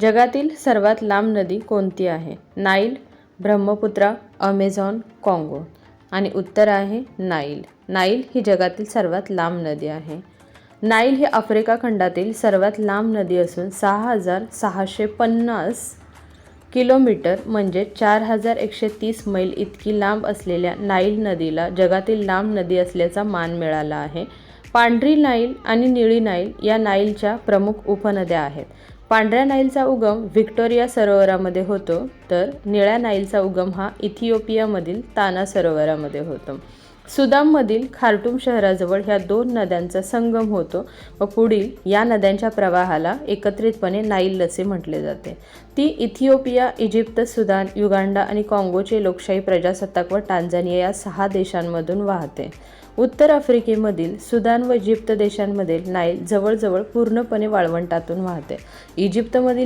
जगातील सर्वात लांब नदी कोणती आहे? नाईल ब्रह्मपुत्रा अमेझॉन काँगो. आणि उत्तर आहे नाईल. नाईल ही जगातील सर्वात लांब नदी आहे. नाईल ही आफ्रिका खंडातील सर्वात लांब नदी असून सहा हजार सहाशे पन्नास किलोमीटर म्हणजे चार हजार एकशे तीस मैल इतकी लांब असलेल्या नाईल नदीला जगातील लांब नदी असल्याचा मान मिळाला आहे. पांढरी नाईल आणि निळी नाईल या नाईलच्या प्रमुख उपनद्या आहेत. पांढऱ्या नाईलचा उगम व्हिक्टोरिया सरोवरामध्ये होतो तर निळ्या नाईलचा उगम हा इथिओपियामधील ताना सरोवरामध्ये होतो. सुदाममधील खार्टूम शहराजवळ ह्या दोन नद्यांचा संगम होतो व पुढील या नद्यांच्या प्रवाहाला एकत्रितपणे नाईल असे म्हटले जाते. ती इथिओपिया इजिप्त सुदान युगांडा आणि काँगोचे लोकशाही प्रजासत्ताक व टांझानिया या सहा देशांमधून वाहते. उत्तर आफ्रिकेमधील सुदान व इजिप्त देशांमधील नाईल जवळजवळ पूर्णपणे वाळवंटातून वाहते. इजिप्तमधील